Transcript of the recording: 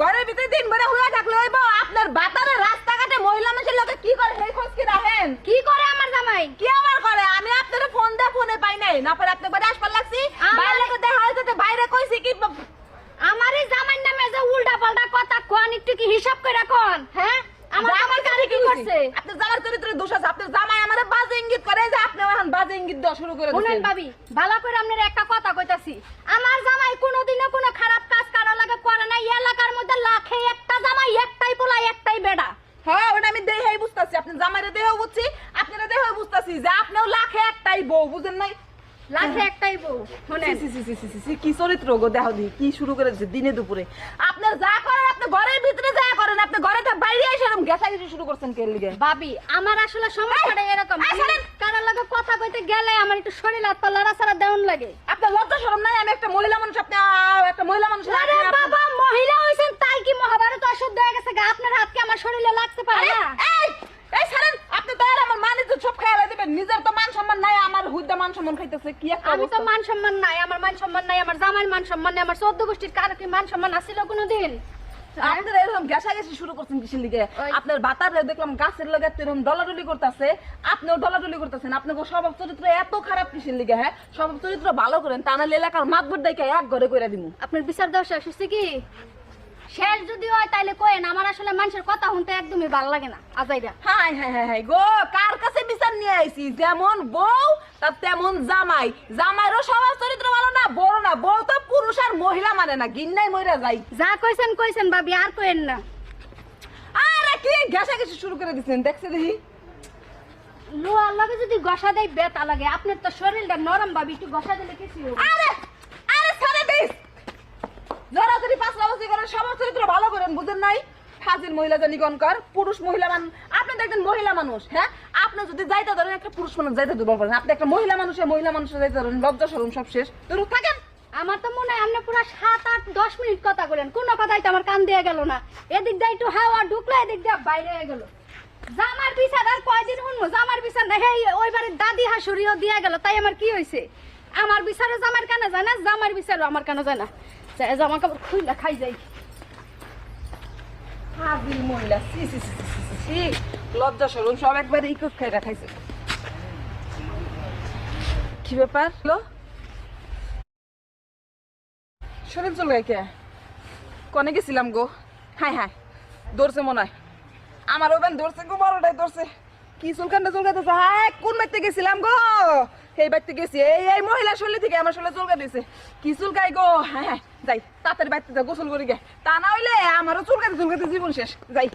ঘরের ভিতরে দিন ভরে হুয়া থাকলে হইব। আপনার বাতারে রাস্তাঘাটে মহিলা মানুষের লোকে কি করে? সেই খোঁজ কি রাখেন? কি করে আমার জামাই? কি আবার করে? আমি আপনার ফোন দে ফোনে পাই নাই। না পরে আপনি বাড়ি আসবার লাগছি। বাইরে দেখা হয়েছে বাইরে কইছি কি আমার এই জামাই নামে যে উল্টা পাল্টা কথা কোন একটু কি হিসাব করে কোন? হ্যাঁ? আমার জামাই কারে কি করছে? আপনার জামার চরিত্রে দোষ আছে। আপনার জামাই আমাদের বাজে ইঙ্গিত করে যে আপনি এখন বাজে ইঙ্গিত দেওয়া শুরু করে শুনেন ভাবি ভালো করে আপনার একটা কথা কইতাছি। আমার জামাই কোনোদিনও কোনো খারাপ কাজ কারও লাগে করে না এই এলাকার মধ্যে লাখে একটা জামাই একটাই পোলা একটাই বেড়া হ্যাঁ ওটা আমি দেহাই বুঝতাছি আপনি জামাইরে দেহ বুঝছি আপনারা দেহ বুঝতাছি যে আপনিও লাখে একটাই বউ বুঝেন নাই? লাখে একটাই বউ শুনেন। কি চরিত্র গো দি কি শুরু করে দিচ্ছে দিনে দুপুরে? আপনার যা করেন আপনি ঘরের ভিতরে যা করেন আপনি ঘরে বাইরে এসে এরকম গেছা শুরু করছেন কে লিগে? ভাবি আমার আসলে সমস্যাটা এরকম। এই, কারোর লাগে কথা কইতে গেলে আমার একটু শরীর হাত পা লড়াছাড়া দেউন লাগে। আপনার লজ্জা শরম নাই? আমি একটা মহিলা মানুষ আপনি একটা মহিলা মানুষ আরে বাবা মহিলা হইছেন তাই কি মহাভারত অশুদ্ধ হয়ে গেছে আপনার হাত কি আমার শরীরে লাগতে পারে না? এই এই আপনি তো আমার মান ইজ্জত সব খেয়ালে দিবেন। নিজের তো মান সম্মান নাই আমার হুদ্দা মান সম্মান খাইতেছে কি একটা আমি তো মান সম্মান নাই আমার মান সম্মান নাই আমার জামাইয়ের মান সম্মান নাই আমার চোদ্দ গোষ্ঠীর কারও কি মান সম্মান আছিল কোনোদিন? আপনারা এরকম ঘেঁষা শুরু করছেন কিসের লিগে? আপনার বাতারে দেখলাম গাছের লগে এরকম ডলাডলি করতেছে আপনিও ডলাডলি করতেছেন আপনাকে স্বভাব চরিত্র এত খারাপ কিসের লিগে হ্যাঁ? স্বভাব চরিত্র ভালো করেন তা নাহলে এলাকার মাতবর ডাইকে এক ঘরে করে দিমু। আপনার বিচার দেওয়া শেষ হচ্ছে কি? শেষ যদি হয় তাইলে কোয়েন আমার আসলে মানুষের কথা শুনতে একদমই ভালো লাগে না। আজাইরা হাই হাই হাই হাই গো কার কাছে বিচার নিয়ে আইছি যেমন বউ তার তেমন জামাই। জামাইরও স্বভাব চরিত্র ভালো না বড় না। বউ তো পুরুষ আর মহিলা মানে না গিন্নাই মহিলা যাই যা কইছেন কইছেন ভাবি আর কোয়েন না। আরে কি ঘেঁষা ঘেঁষি শুরু করে দিচ্ছেন দেখছে দেখি। লোয়ার লাগে যদি গসা দেয় বেতা লাগে। আপনার তো শরীরটা নরম ভাবি একটু গসা দিলে কিছু আরে সবার চরিত্র ভালো করেন, বুঝেন নাই? মহিলা জানি পুরুষ মহিলা মান আপনি মহিলা মানুষ হ্যাঁ? আপনি যদি যাইতে ধরেন একটা পুরুষ মানুষ যাইতে দুর্বল করেন আপনি একটা মহিলা মানুষের মহিলা মানুষের যাইতে ধরেন, লজ্জা সরম সব শেষ। রুখ থাকেন? আমার তো মনে হয় আপনি পুরো সাত, আট, দশ মিনিট কথা কথাই তো আমার কান দিয়ে গেল না। এদিক দিয়ে একটু হাওয়া ঢুকলো, এদিক দিয়ে বাইরে হয়ে গেল। জামার বিচার আর কয়দিন শুনব জামার বিচার না, হেই, ওই বাড়ির দাদি হাসুরিও দিয়া গেল, তাই আমার কি হয়েছে আমার বিচারও জামার কানে যায় না, জামার বিচারও আমার কানে যায় না। জামা কাপড় খুইলা খাই যাই। হাজির মহিলা সি সি সি সি, সি, লজ্জা সব কি ব্যাপার? হলো চল কনে গেছিলাম গো? হাই হাই দৌড়ছে মনে হয়। আমার ওবেন দৌড়ছে গো বড়টাই দৌড়ছে। কি চুলকানটা চুলকাতেছে হাই কোন বাড়িতে গেছিলাম গো? এই বাড়িতে গেছি। এই এই মহিলা শরীর থেকে আমার শরীরে চুলকা দিয়েছে কি চুলকাই গো? হ্যাঁ হ্যাঁ যাই, তাড়াতাড়ি বাড়িতে যা গোসল করি গে। তা না হইলে আমারও চুলকাতে চুলকাতে জীবন শেষ। যাই।